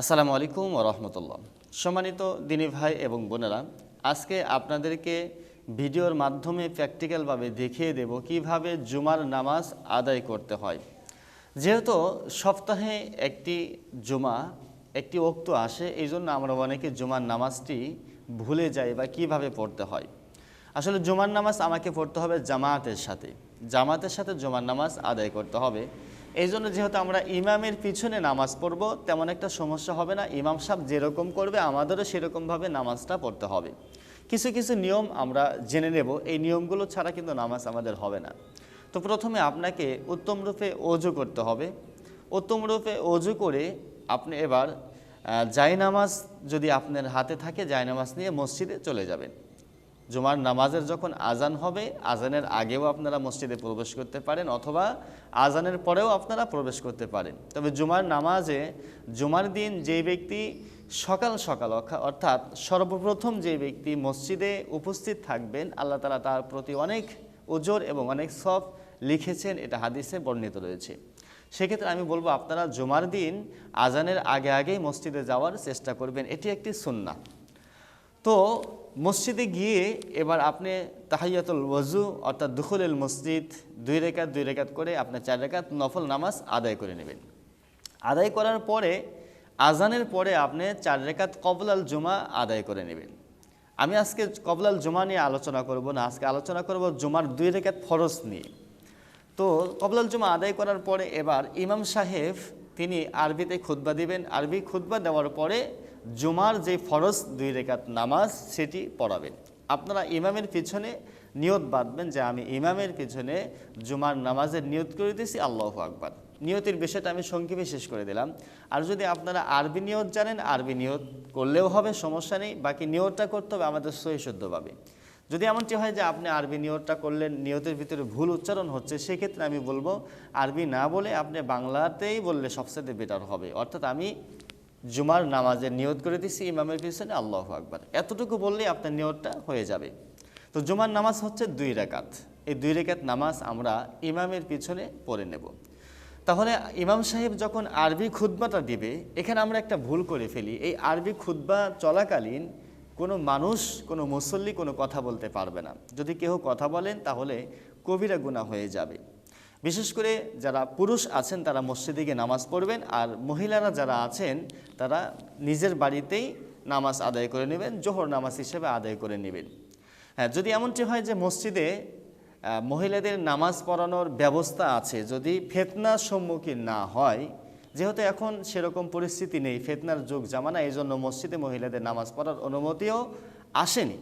আসসালামু আলাইকুম রহমতুল্লাহ। সম্মানিত দিনী ভাই এবং বোনেরা, আজকে আপনাদেরকে ভিডিওর মাধ্যমে প্র্যাকটিক্যালভাবে দেখিয়ে দেব কীভাবে জুমার নামাজ আদায় করতে হয়। যেহেতু সপ্তাহে একটি জুমা, একটি ওক্ত আসে এই জন্য আমরা অনেকে জুমার নামাজটি ভুলে যাই বা কীভাবে পড়তে হয়। আসলে জুমার নামাজ আমাকে পড়তে হবে জামায়াতের সাথে। জামাতের সাথে জুমার নামাজ আদায় করতে হবে। এই জন্য যেহেতু আমরা ইমামের পিছনে নামাজ পড়ব, তেমন একটা সমস্যা হবে না। ইমাম সাহেব যেরকম করবে, আমাদেরও সেরকমভাবে নামাজটা পড়তে হবে। কিছু কিছু নিয়ম আমরা জেনে নেব। এই নিয়মগুলো ছাড়া কিন্তু নামাজ আমাদের হবে না। তো প্রথমে আপনাকে উত্তম রূপে অজু করতে হবে। উত্তম রূপে অজু করে আপনি এবার জায়নামাজ যদি আপনার হাতে থাকে জায়নামাজ নিয়ে মসজিদে চলে যাবেন। জুমার নামাজের যখন আজান হবে, আজানের আগেও আপনারা মসজিদে প্রবেশ করতে পারেন অথবা আজানের পরেও আপনারা প্রবেশ করতে পারেন। তবে জুমার নামাজে, জুমার দিন যে ব্যক্তি সকাল সকাল অর্থা- অর্থাৎ সর্বপ্রথম যে ব্যক্তি মসজিদে উপস্থিত থাকবেন, আল্লাহ তালা তার প্রতি অনেক ওজোর এবং অনেক সফ লিখেছেন, এটা হাদিসে বর্ণিত রয়েছে। সেক্ষেত্রে আমি বলব, আপনারা জুমার দিন আজানের আগে আগেই মসজিদে যাওয়ার চেষ্টা করবেন, এটি একটি সুন্না তো মসজিদে গিয়ে এবার আপনি তাহাইয়াতুল ওয়াজু অর্থাৎ দুখুলেল মসজিদ দুই রেখাত দুই রেখাত করে আপনি চার রেখাত নফল নামাজ আদায় করে নেবেন। আদায় করার পরে, আজানের পরে আপনি চার রেখাত কবলাল জুমা আদায় করে নেবেন। আমি আজকে কবলাল জুমা নিয়ে আলোচনা করব না, আজকে আলোচনা করব জুমার দুই রেখাত ফরজ নিয়ে। তো কবলাল জুমা আদায় করার পরে এবার ইমাম সাহেব তিনি আরবিতে খুতবা দিবেন। আরবি খুতবা দেওয়ার পরে জুমার যে ফরজ দুই রেখাত নামাজ, সেটি পড়াবেন। আপনারা ইমামের পিছনে নিয়ত বাঁধবেন যে আমি ইমামের পিছনে জুমার নামাজের নিয়ত করে দিয়েছি, আল্লাহ আকবার। নিয়তের বিষয়টা আমি সংক্ষেপে শেষ করে দিলাম। আর যদি আপনারা আরবি নিয়ত জানেন, আরবি নিয়ত করলেও হবে, সমস্যা নেই। বাকি নিয়তটা করতে হবে আমাদের সহি শুদ্ধভাবে যদি এমনটি হয় যে আপনি আরবি নিয়তটা করলেন, নিয়তের ভিতরে ভুল উচ্চারণ হচ্ছে, সেক্ষেত্রে আমি বলব, আরবি না বলে আপনি বাংলাতেই বললে সবচেয়ে বেটার হবে। অর্থাৎ আমি জুমার নামাজের নিয়ত করে দিচ্ছি ইমামের পিছনে আল্লাহ আকবার। এতটুকু বললেই আপনার নিয়তটা হয়ে যাবে। তো জুমার নামাজ হচ্ছে দুই রেখাত। এই দুই রেখাত নামাজ আমরা ইমামের পিছনে পড়ে নেব। তাহলে ইমাম সাহেব যখন আরবি খুতবাটা দিবে, এখানে আমরা একটা ভুল করে ফেলি। এই আরবি খুতবা চলাকালীন কোনো মানুষ, কোনো মুসল্লি কোনো কথা বলতে পারবে না। যদি কেউ কথা বলেন, তাহলে কবিরা গুণা হয়ে যাবে। বিশেষ করে যারা পুরুষ আছেন, তারা মসজিদে গিয়ে নামাজ পড়বেন আর মহিলারা যারা আছেন, তারা নিজের বাড়িতেই নামাজ আদায় করে নেবেন, জোহর নামাজ হিসেবে আদায় করে নেবেন। হ্যাঁ যদি এমনটি হয় যে মসজিদে মহিলাদের নামাজ পড়ানোর ব্যবস্থা আছে, যদি ফেতনার সম্মুখীন না হয়, যেহেতু এখন সেরকম পরিস্থিতি নেই, ফেতনার যুগ জামানা এই জন্য মসজিদে মহিলাদের নামাজ পড়ার অনুমতিও আসেনি।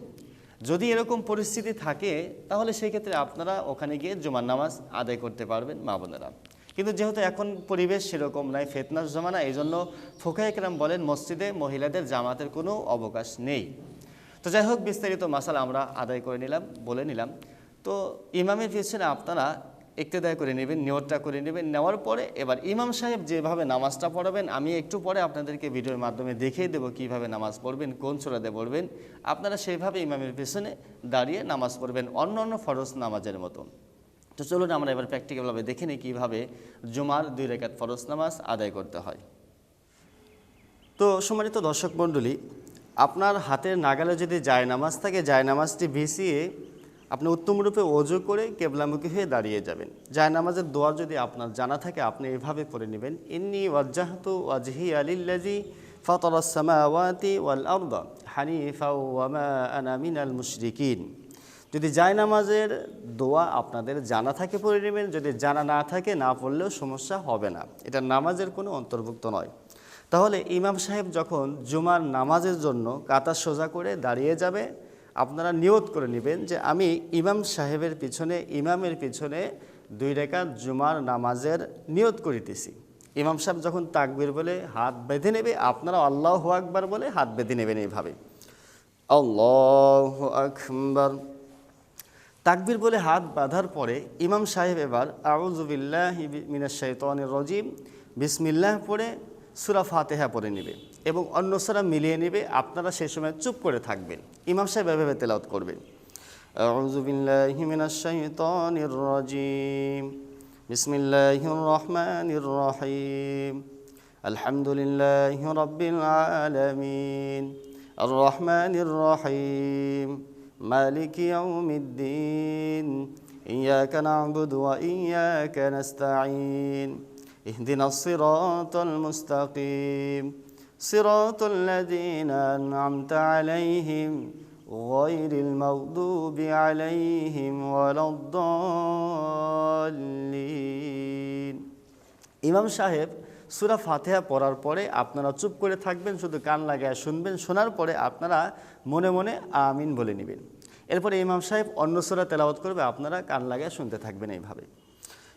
যদি এরকম পরিস্থিতি থাকে, তাহলে সেই ক্ষেত্রে আপনারা ওখানে গিয়ে জুমার নামাজ আদায় করতে পারবেন, মা বোনেরা। কিন্তু যেহেতু এখন পরিবেশ সেরকম নাই, ফেতনার জমানা এই জন্য ফোকা একরাম বলেন, মসজিদে মহিলাদের জামাতের কোনো অবকাশ নেই। তো যাই হোক, বিস্তারিত মাসাল আমরা আদায় করে নিলাম, বলে নিলাম। তো ইমামের পিছনে আপনারা ইক্তেদায় করে নেবেন, নিয়তটা করে নেবেন। নেওয়ার পরে এবার ইমাম সাহেব যেভাবে নামাজটা পড়াবেন, আমি একটু পরে আপনাদেরকে ভিডিওর মাধ্যমে দেখিয়ে দেবো কীভাবে নামাজ পড়বেন, কোন সুরাতে পড়বেন। আপনারা সেইভাবে ইমামের পেছনে দাঁড়িয়ে নামাজ পড়বেন অন্য অন্য ফরজ নামাজের মতো তো চলুন আমরা এবার প্র্যাকটিক্যালভাবে দেখে নিই কীভাবে জুমার দুই রেখাত ফরজ নামাজ আদায় করতে হয়। তো সম্মানিত দর্শক মণ্ডলী, আপনার হাতের নাগালে যদি যায় নামাজ থাকে যায় নামাজটি ভিসিয়ে আপনি উত্তমরূপে অজু করে কেবলামুখী হয়ে দাঁড়িয়ে যাবেন। যায় নামাজের দোয়া যদি আপনার জানা থাকে, আপনি এভাবে পড়ে নেবেন, ইন্নি ওয়াজ্জাহতু ওয়াজহি আলিল্লাজি ফাতার সামাওয়াতি ওয়াল আরদা হানিফা ওয়া মা আনা মিনাল মুশরিকিন। যদি যায় নামাজের দোয়া আপনাদের জানা থাকে, পড়ে নেবেন। যদি জানা না থাকে, না পড়লেও সমস্যা হবে না। এটা নামাজের কোনো অন্তর্ভুক্ত নয়। তাহলে ইমাম সাহেব যখন জুমার নামাজের জন্য কাতার সোজা করে দাঁড়িয়ে যাবে আপনারা নিয়ত করে নেবেন যে আমি ইমাম সাহেবের পিছনে, ইমামের পিছনে দুই রেখা জুমার নামাজের নিয়ত করিতেছি। ইমাম সাহেব যখন তাকবির বলে হাত বেঁধে নেবে আপনারা আল্লাহ আকবার বলে হাত বেঁধে নেবেন এইভাবে। আল্লাহ তাকবির বলে হাত বাঁধার পরে ইমাম সাহেব এবার আউজুবিল্লাহ মিনাশ রজিম, বিসমিল্লাহ পড়ে সুরা ফাতেহা পড়ে নেবে এবং অন্য সুরা মিলিয়ে নেবে। আপনারা সেই সময় চুপ করে থাকবেন। ইমাম সাহেব এভাবে তেলাওত করবেন। বিসমিল্লাহির রহমানির রহিম। আলহামদুলিল্লাহি রব্বিল আলামিন। আর রহমানির রহিম। মালিক ইয়াউমিদ্দিন। ইয়াকা না'বুদু ওয়া ইয়াকা নাস্তাঈন। اهدنا الصراط المستقيم صراط الذين أنعمت عليهم غير المغضوب عليهم ولا الضالين ইমাম সাহেব সুরা ফাতেহা পড়ার পরে আপনারা চুপ করে থাকবেন শুধু কান লাগায় শুনবেন শোনার পরে আপনারা মনে মনে আমিন বলে নেবেন এরপরে ইমাম সাহেব অন্য সুরা তেলাওয়াত করবে আপনারা কান লাগায় শুনতে থাকবেন এইভাবে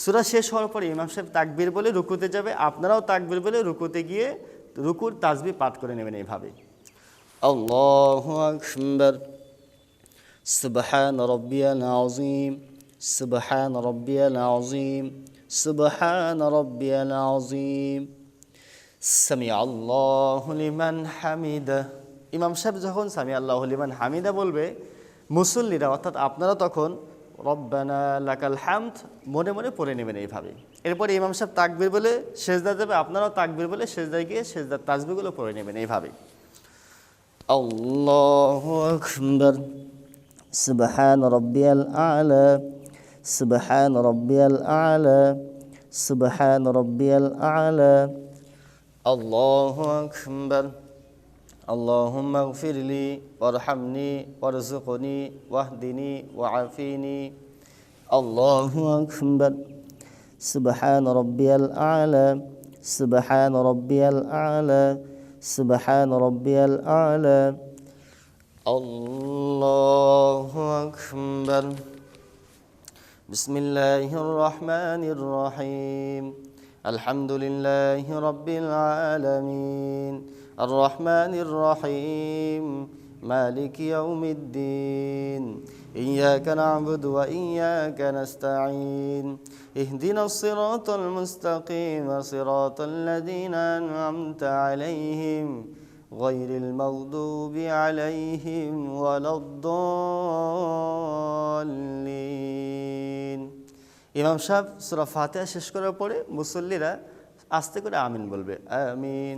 সুরা শেষ হওয়ার পরে ইমাম সাহেব তাকবীর বলে রুকুতে যাবে আপনারাও তাকবীর বলে রুকুতে গিয়ে রুকুর তাজবি পাঠ করে নেবেন এইভাবে। আল্লাহু আকবার। সুবহান রব্বিয়াল আযীম। সুবহান রব্বিয়াল আযীম। সুবহান রব্বিয়াল আযীম। সামি আল্লাহু লিমান হামিদা। ইমাম সাহেব যখন সামি আল্লাহু লিমান হামিদা বলবে মুসল্লিরা অর্থাৎ আপনারা তখন রব্বানা লাকাল হামদ। মনে মনে পড়ে নেবেন এইভাবে। এরপরে ইমাম সাহেব তাকবির বলে সেজদা যাবে আপনারাও তাকবির বলে সেজদায় গিয়ে সেজদার তাজবিগুলো পড়ে নেবেন এইভাবে। আল্লাহু আকবার। সুবহান রব্বিয়াল আলা। সুবহান রব্বিয়াল আলা। সুবহান রব্বিয়াল আলা। আল্লাহু আকবার। اللهم اغفر لي وارحمني وارزقني واهدني وعافيني. الله أكبر. سبحان ربي الأعلى سبحان ربي الأعلى سبحان ربي الأعلى. الله أكبر. بسم الله الرحمن الرحيم. الحمد لله رب العالمين. الرحمن الرحيم مالك يوم الدين إياك نعبد وإياك نستعين اهدنا الصراط المستقيم صراط الذين أنعمت عليهم غير المغضوب عليهم ولا الضالين ইমাম সাহেব সুরা ফাতেহা শেষ করার পরে মুসল্লিরা আস্তে করে আমিন বলবে আমিন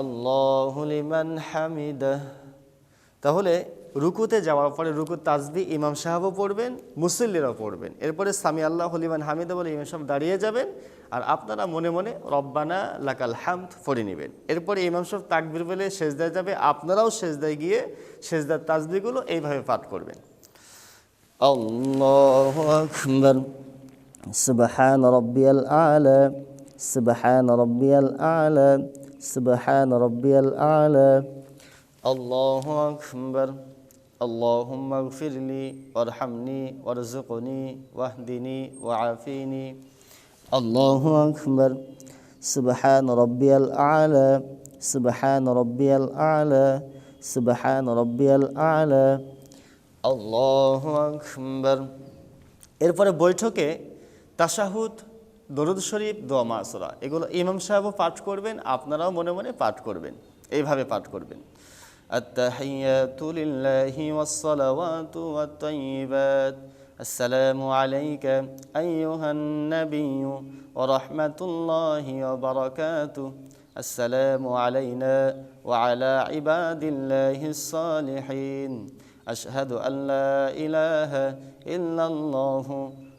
আল্লাহ তাহলে রুকুতে যাওয়ার পরে রুকুর তাজবি ইমাম সাহেবও পড়বেন, মুসল্লিরাও পড়বেন। এরপরে সামি আল্লাহ হলিমান হামিদা বলে ইমাম সাহেব দাঁড়িয়ে যাবেন আর আপনারা মনে মনে রব্বানা লাকাল হামদ পড়ে নেবেন। এরপরে ইমাম সাহেব তাকবির বলে সেজদায় যাবে, আপনারাও সেজদায় গিয়ে সেজদার তাজবিগুলো এইভাবে পাঠ করবেন। সুবহান রব্বিয়াল আলা, সুবহান রব্বিয়াল আলা। سبحان ربي الأعلى الله أكبر اللهم اغفر لي وارحمني وارزقني واهدني وعافيني الله أكبر سبحان ربي الأعلى سبحان ربي الأعلى سبحان ربي الأعلى الله أكبر এরপরে বৈঠকে তাশাহুদ দরুদ শরীফ দোয়া মাসরা এগুলো ইমাম সাহেবও পাঠ করবেন আপনারাও মনে মনে পাঠ করবেন এইভাবে পাঠ করবেন التحيات لله والصلوات والطيبات السلام عليك أيها النبي ورحمة الله وبركاته السلام علينا وعلى عباد الله الصالحين أشهد أن لا إله إلا الله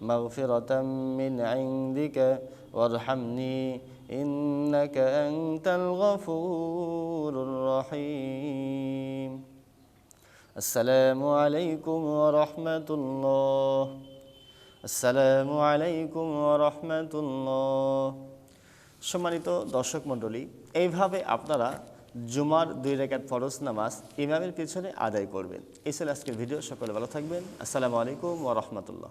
مغفرة من عندك وارحمني إنك أنت الغفور الرحيم السلام عليكم ورحمة الله আসসালামু আলাইকুম রহমতুল্লাহ সম্মানিত দর্শক মণ্ডলী এইভাবে আপনারা জুমার দুই রেখাত ফরজ নামাজ ইমামের পিছনে আদায় করবেন এই ছিল আজকের ভিডিও সকলে ভালো থাকবেন আসসালামু আলাইকুম রহমতুল্লাহ